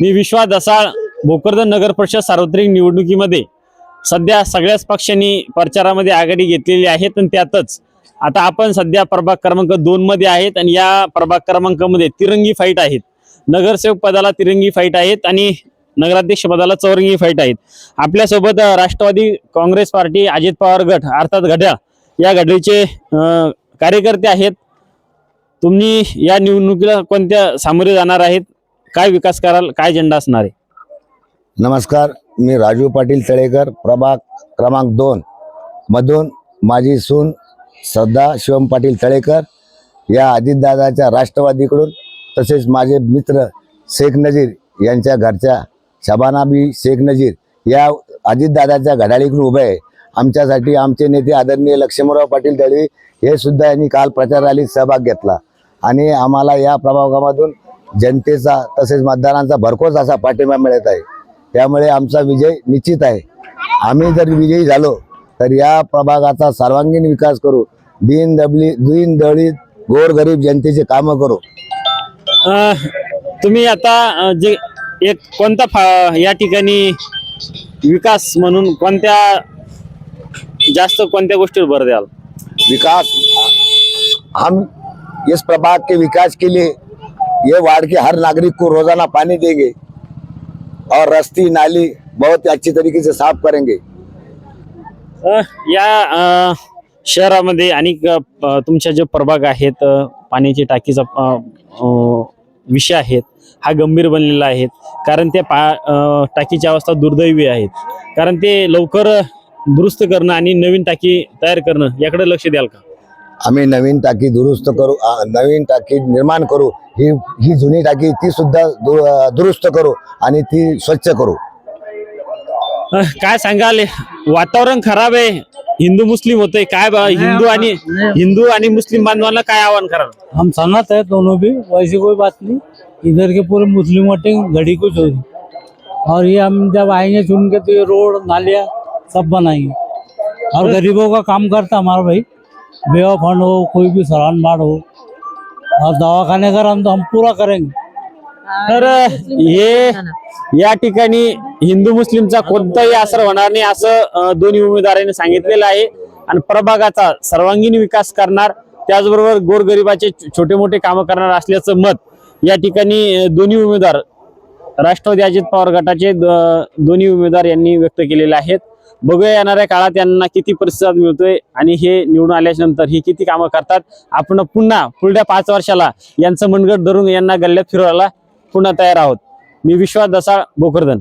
मी विश्वास दसाळ भोकरदन नगर परिषद सार्वत्रिक निवडणुकीमध्ये सध्या सगळ्याच पक्षांनी प्रचारामध्ये आघाडी घेतलेली आहे आणि त्यातच आता आपण सध्या प्रभाग क्रमांक दोन मध्ये आहेत आणि या प्रभाग क्रमांकामध्ये तिरंगी फाईट आहेत. नगरसेवक पदाला तिरंगी फाईट आहेत आणि नगराध्यक्ष पदाला चौरंगी फाईट आहेत. आपल्यासोबत राष्ट्रवादी काँग्रेस पार्टी अजित पवार गट अर्थात घड्याळ या घड्याळीचे कार्यकर्ते आहेत. तुम्ही या निवडणुकीला कोणत्या सामोरे जाणार आहेत? काय विकास कराल काय झेंडा असणार आहे? नमस्कार मी राजू पाटील तळेकर प्रभाग क्रमांक दोन. मधून माझी सून श्रद्धा शिवम पाटील तळेकर या अजितदादाच्या राष्ट्रवादीकडून तसेच माझे मित्र शेख नजीर यांच्या घरच्या शबानाबी शेख नजीर या अजितदादाच्या घड्याळीकडून उभे आहे. आमच्यासाठी आमचे नेते आदरणीय लक्ष्मणराव पाटील तळवी हे सुद्धा यांनी काल प्रचार रॅलीत सहभाग घेतला. आणि आम्हाला या प्रभागामधून जनतेचा तसेच मतदारांचा भरघोस असा पाठिंबा मिळत आहे. त्यामुळे आमचा विजय निश्चित आहे. आम्ही जर विजयी झालो तर या प्रभागाचा सर्वांगीण विकास करू. दीन दबली दीन दलित गोरगरीब जनतेचे कामं करू. तुम्ही आता जे एक कोणता फा या ठिकाणी विकास म्हणून कोणत्या जास्त कोणत्या गोष्टीवर भर द्याल? विकास हम इस प्रभाग के विकास के लिए ये वार्ड के हर नागरिक को रोजाना पानी देंगे और रस्ती नाली बहुत ही अच्छी तरीके से साफ करेंगे। अ, या अ, शहरामध्ये आणि तुमच्या जे प्रभाग आहेत अ, पाण्याची टाकीचा अ, अ, विषय आहेत हा गंभीर बनलेला आहे. कारण ते पा अ, टाकीची अवस्था दुर्दैवी आहेत कारण ते लवकर दुरुस्त करणं आणि नवीन टाकी तयार करणं याकडे लक्ष द्याल का? आम्ही नवीन टाकी दुरुस्त करू आ, नवीन टाकी निर्माण करू ही ही जुनी टाकी ती सुद्धा दु- दुरुस्त करू आणि ती स्वच्छ करू. काय सांगाल? वातावरण खराब आहे. हिंदू मुस्लिम होतंय काय बा- हिंदू आणि हिंदू आणि मुस्लिम बांधवांना काय आव्हान कराल? हम सहमत है दोनों भी वैसी कोई बात नहीं. इधर के पूरे मुस्लिम वोटिंग घड़ी को छोड़ी और ये हम जब आएंगे चुन के तो ये रोड नालियाँ सब बनाएंगे। और गरीबों का काम करता हमारा भाई। बेवा फंड हो कोई भी सरान बाढ़ हो। और दवाखाने का काम तो हम पूरा करेंगे। तर हे या ठिकाणी हिंदू मुस्लिमचा कोणताही असर होणार नाही असं दोन्ही उमेदवारांनी सांगितलेलं आहे. आणि प्रभागाचा सर्वांगीण विकास करणार त्याचबरोबर गोरगरिबाचे छोटे मोठे कामं करणार असल्याचं मत या ठिकाणी दोन्ही उमेदवार राष्ट्रवादी अजित पवार गटाचे दोन्ही उमेदवार यांनी व्यक्त केलेले आहेत. बघूया येणाऱ्या काळात यांना किती प्रतिसाद मिळतोय आणि हे निवडून आल्यानंतर ही किती कामं करतात. आपण पुन्हा पुढल्या पाच वर्षाला यांचं मनगट धरून यांना गल्ल्यात फिरवायला पुन्हा तयार आहोत. मी विश्वास दसाळ भोकरदन.